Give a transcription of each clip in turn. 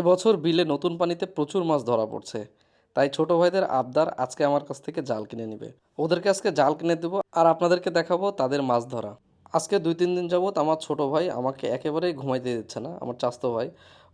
এবছর বিলে নতুন পানিতে প্রচুর মাছ ধরা পড়ছে। তাই ছোট ভাইদের আবদার আজকে আমার কাছ থেকে জাল কিনে নিবে। ওদেরকে আজকে জাল কিনে দেবো আর আপনাদেরকে দেখাবো তাদের মাছ ধরা। আজকে দুই তিন দিন যাবত আমার ছোট ভাই আমাকে একেবারেই ঘুমাইতে দিচ্ছে না, আমার চাস্তো ভাই।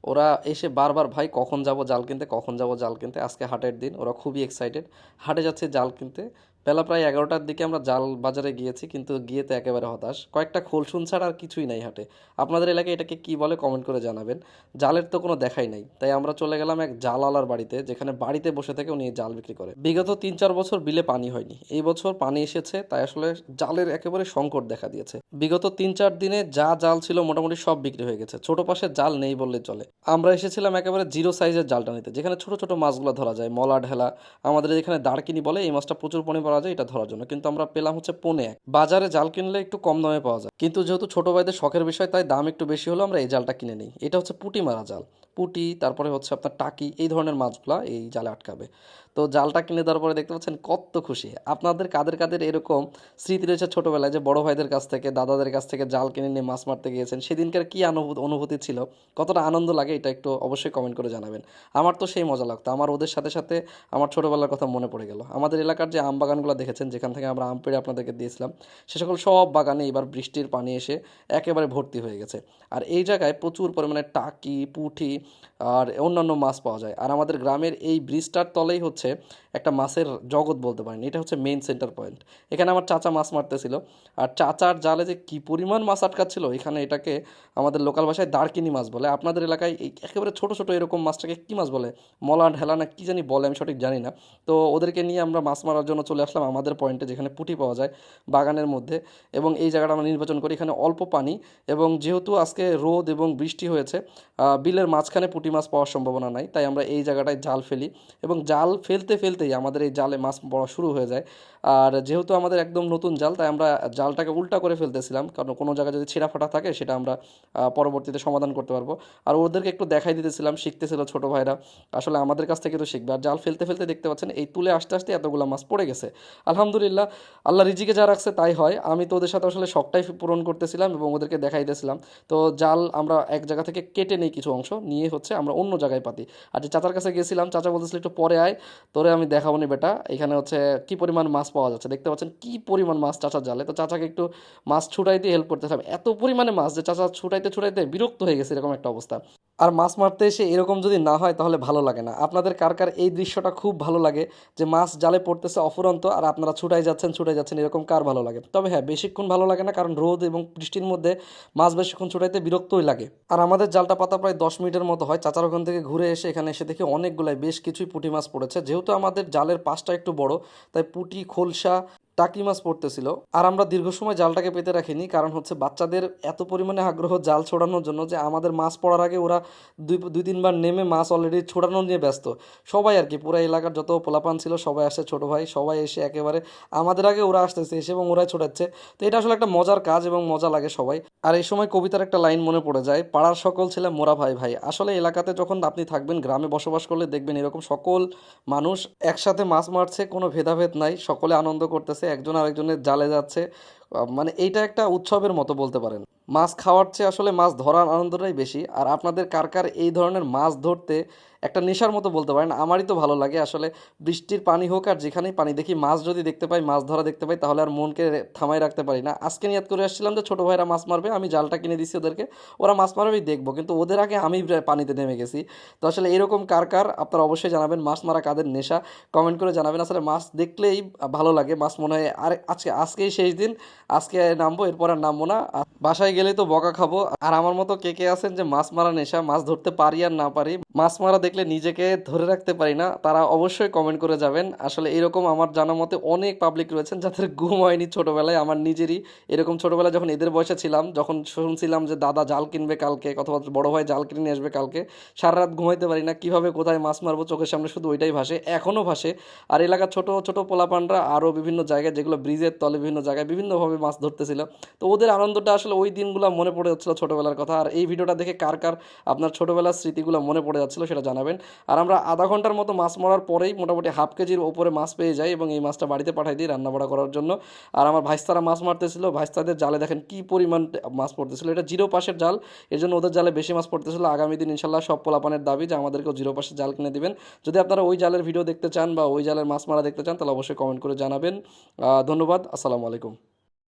ওরা এসে বারবার, ভাই, কখন যাব জাল কিনতে? কখন যাব জাল কিনতে? আজকে হাটের দিন, ওরা খুবই এক্সাইটেড হাটে যাচ্ছে জাল কিনতে। বেলা প্রায় এগারোটার দিকে আমরা জাল বাজারে গিয়েছি, কিন্তু গিয়ে তো একেবারে হতাশ। কয়েকটা খোলসুন ছাড়া আর কিছুই নাই হাটে। আপনাদের এলাকায় এটাকে কি বলে কমেন্ট করে জানাবেন। জালের তো কোনো দেখাই নাই। তাই আমরা চলে গেলাম এক জালওয়ালার বাড়িতে, যেখানে বাড়িতে বসে থেকে উনি জাল বিক্রি করে। বিগত তিন চার বছর বিলে পানি হয়নি। এই বছর পানি এসেছে, তাই আসলে জালের একেবারে সংকট দেখা দিয়েছে। বিগত তিন চার দিনে যা জাল ছিল মোটামুটি সব বিক্রি হয়ে গেছে। ছোট পাশে জাল নেই বললে চলে। আমরা এসেছিলাম একেবারে জিরো সাইজের জালটা নিতে, যেখানে ছোট ছোট মাছগুলো ধরা যায়, মলা ঢেলা। আমাদের এখানে দাঁড়কিনি বলে এই মাছটা প্রচুর পরিমাণে পাওয়া যায়, এটা ধরার জন্য। কিন্তু আমরা পেলাম হচ্ছে পোনে এক। বাজারে জাল কিনলে একটু কম দামে পাওয়া যায়। কিন্তু যেহেতু ছোট ভাইদের শখের বিষয়, তাই দাম একটু বেশি হলো আমরা এই জালটা কিনে নিই। এটা হচ্ছে পুটি মারা জাল। পুটি, তারপরে হচ্ছে আপনার টাকি, এই ধরনের মাছগুলা এই জালে আটকাবে। তো জালটা কিনে দেওয়ার পরে দেখতে পাচ্ছেন কত খুশি। আপনাদের কাদের কাদের এরকম স্মৃতি রয়েছে ছোটোবেলায় যে বড় ভাইদের কাছ থেকে, দাদাদের কাছ থেকে জাল কিনে নিয়ে মাছ মারতে গিয়েছেন, সেদিনকার কী অনুভূতি ছিল? কতটা আনন্দ লাগে এটা একটু অবশ্যই কমেন্ট করে জানাবেন। আমার তো সেই মজা লাগতো, আমার ওদের সাথে সাথে আমার ছোটোবেলার কথা মনে পড়ে গেল। আমাদের এলাকার যে আম বাগানগুলো দেখেছেন, যেখান থেকে আমরা আম পেড়ে আপনাদেরকে দিয়েছিলাম, সে সকল সব বাগানে এবার বৃষ্টির পানি এসে একেবারে ভর্তি হয়ে গেছে। আর এই জায়গায় প্রচুর পরিমাণে টাকি, পুঁটি আর অন্যান্য মাছ পাওয়া যায়। আর আমাদের গ্রামের এই ব্রিজটার তলেই হচ্ছে একটা মাছের জগৎ বলতে পারেন। এটা হচ্ছে মেইন সেন্টার পয়েন্ট এখানে আমার চাচা মাছ মারতেছিল। আর চাচার জালে যে কী পরিমাণ মাছ আটকাচ্ছিল, এখানে এটাকে আমাদের লোকাল ভাষায় দারকিনি মাছ বলে। আপনাদের এলাকায় এই একেবারে ছোটো ছোটো এরকম মাছটাকে কী মাছ বলে? মলা, ঢেলা না কী জানি বলে, আমি সঠিক জানি না। তো ওদেরকে নিয়ে আমরা মাছ মারার জন্য চলে আসলাম আমাদের পয়েন্টে যেখানে পুঁটি পাওয়া যায় বাগানের মধ্যে। এবং এই জায়গাটা আমরা নির্বাচন করি। এখানে অল্প পানি এবং যেহেতু আজকে রোদ এবং বৃষ্টি হয়েছে বিলের মাঝখানে পুঁটি মাছ পাওয়ার সম্ভাবনা নাই। তাই আমরা এই জায়গাটায় জাল ফেলি। এবং জাল ফেলতে ফেলতেই আমাদের এই জালে মাছ পড়া শুরু হয়ে যায়। আর যেহেতু আমাদের একদম নতুন জাল, তাই আমরা জালটাকে উল্টা করে ফেলতেছিলাম। কারণ কোনো জায়গায় যদি ছেঁড়া ফাটা থাকে, সেটা আমরা পরবর্তীতে সমাধান করতে পারব। আর ওদেরকে একটু দেখাই দিতেছিলাম, শিখতেছিল ছোটো ভাইরা। আসলে আমাদের কাছ থেকে তো শিখবে। আর জাল ফেলতে ফেলতে দেখতে পাচ্ছেন, এই তুলে আস্তে আস্তে এতগুলো মাছ পড়ে গেছে। আলহামদুলিল্লাহ, আল্লাহ রিজিকে যা রাখছে তাই হয়। আমি তো ওদের সাথে আসলে শখটাই পূরণ করতেছিলাম এবং ওদেরকে দেখাই দিয়েছিলাম। তো জাল আমরা এক জায়গা থেকে কেটে নেই কিছু অংশ, নিয়ে হচ্ছে আমরা অন্য জায়গায় পাতি। আর যে চাচার কাছে গেছিলাম, চাচা বলতেছিল, একটু পরে আয়। তোরে আমি দেখাবো নি বেটা। এখানে হচ্ছে কি পরিমাণ মাছ পাওয়া যাচ্ছে? দেখতে পাচ্ছেন কি পরিমাণ মাছ চাচার জালে। তো চাচাকে একটু মাছ ছুটাইতে হেল্প করতে হবে। এত পরিমাণে মাছ যে চাচা ছুটাইতে ছুটাইতে বিরক্ত হয়ে গেছে, এরকম একটা অবস্থা। আর মাছ মারতে এসে এরকম যদি না হয় তাহলে ভালো লাগে না। আপনাদের কার কার এই দৃশ্যটা খুব ভালো লাগে যে মাছ জালে পড়তেছে অফুরন্ত আর আপনারা ছুটাই যাচ্ছেন ছুটাই যাচ্ছেন, এরকম কার ভালো লাগে? তবে হ্যাঁ বেশিক্ষণ ভালো লাগে না কারণ রোদ এবং বৃষ্টির মধ্যে মাছ বেশিক্ষণ ছুটাইতে বিরক্তই লাগে। আর আমাদের জালটা পাতা প্রায় দশ মিনিটের মতো হয়। চাচার ওখান থেকে ঘুরে এসে এখানে এসে দেখি অনেকগুলাই বেশ কিছুই পুঁটি মাছ পড়েছে। যেহেতু আমাদের জালের পাশটা একটু বড়, তাই পুঁটি, খোলসা টাকি মাছ পড়তেছিল। আর আমরা দীর্ঘ সময় জালটাকে পেতে রাখিনি, কারণ হচ্ছে বাচ্চাদের এত পরিমাণে আগ্রহ জাল ছোড়ানোর জন্য যে আমাদের মাছ পড়ার আগে ওরা দুই দুই, তিনবার নেমে মাছ অলরেডি ছোড়ানো নিয়ে ব্যস্ত। সবাই আর কি, পুরো এলাকার যত পোলাপান ছিল সবাই আসছে, ছোটো ভাই, সবাই এসে একেবারে আমাদের আগে ওরা আসতেছে, এসে এবং ওরাই ছোটাচ্ছে তো এটা আসলে একটা মজার কাজ এবং মজা লাগে সবাই। আর এই সময় কবিতার একটা লাইন মনে পড়ে যায়, পাড়ার সকল ছেলে মোরা ভাই ভাই। আসলে এলাকাতে যখন আপনি থাকবেন, গ্রামে বসবাস করলে দেখবেন এরকম সকল মানুষ একসাথে মাছ মারছে, কোনো ভেদাভেদ নাই, সকলে আনন্দ করতেছে একজন আরেকজনের জালে যাচ্ছে। মানে এইটা একটা উৎসবের মতো বলতে পারেন। মাছ খাওয়ার চেয়ে আসলে মাছ ধরার আনন্দটাই বেশি। আর আপনাদের কার কার এই ধরনের মাছ ধরতে একটা নেশার মতো বলতে পারেন। আমারই তো ভালো লাগে আসলে বৃষ্টির পানি হোক আর যেখানেই পানি, দেখি মাছ যদি দেখতে পাই, মাছ ধরা দেখতে পাই, তাহলে আর মনকে থামাই রাখতে পারি না। আজকে নিয়াত করে আসছিলাম যে, ছোটো ভাইরা মাছ মারবে, আমি জালটা কিনে দিচ্ছি ওদেরকে, ওরা মাছ মারবেই দেখব। কিন্তু ওদের আগে আমি পানিতে নেমে গেছি। তো আসলে এরকম কার কার, আপনারা অবশ্যই জানাবেন মাছ মারা কাদের নেশা। কমেন্ট করে জানাবেন, আসলে মাছ দেখলেই ভালো লাগে, মাছ মনে হয় আর আজকে, আজকেই শেষ দিন, আজকে নামবো, এরপর আর নামবো না। বাসায় গেলেই তো বকা খাব। আর আমার মতো কে কে আছেন যে, মাছ মারা নেশা, মাছ ধরতে পারি আর না পারি, মাছ মারা দেখলে নিজেকে ধরে রাখতে পারি না, তারা অবশ্যই কমেন্ট করে যাবেন। আসলে এরকম আমার জানা মতে অনেক পাবলিক রয়েছেন যাদের ঘুম হয়নি ছোটোবেলায়। আমার নিজেরই এরকম ছোটোবেলায় যখন এদের বয়সে ছিলাম, যখন শুনছিলাম যে, দাদা, জাল কিনবে কালকে অথবা বড় ভাই জাল কিনে আসবে কালকে। সারা রাত ঘুমাইতে পারি না, কীভাবে কোথায় মাছ মারবো চোখের সামনে শুধু ওইটাই ভাসে, এখনও ভাসে। আর এলাকার ছোট ছোট পোলাপানরা আরও বিভিন্ন জায়গায়, যেগুলো ব্রিজের তলে বিভিন্ন জায়গায় বিভিন্নভাবে মাছ ধরতেছিল। তো ওদের আনন্দটা আসলে ওই দিনগুলো মনে পড়ে যাচ্ছিল ছোটোবেলার কথা। আর এই ভিডিওটা দেখে কার কার আপনার ছোটোবেলার স্মৃতিগুলো মনে পড়ে যাচ্ছিল সেটা জানাবেন। জানাবেন আর আমরা আধা ঘণ্টার মতো মাছ মারার পরেই মোটামুটি হাফ কেজির ওপরে মাছ পেয়ে যাই এবং এই মাছটা বাড়িতে পাঠাই দিই রান্নাবাড়া করার জন্য। আর আমার ভাইস্তারা মাছ মারতেছিল, ভাইস্তাদের জালে দেখেন কি পরিমাণ মাছ পড়তেছিল। এটা জিরো পাশের জাল, এর জন্য ওদের জালে বেশি মাছ পড়তেছিল। আগামী দিন ইনশাল্লাহ সব পোলাপানের দাবি যে আমাদেরকেও জিরো পাশের জাল কিনে দিবেন। যদি আপনারা ওই জালের ভিডিও দেখতে চান বা ওই জালের মাছ মারা দেখতে চান, তাহলে অবশ্যই কমেন্ট করে জানাবেন। ধন্যবাদ, আসসালামু আলাইকুম।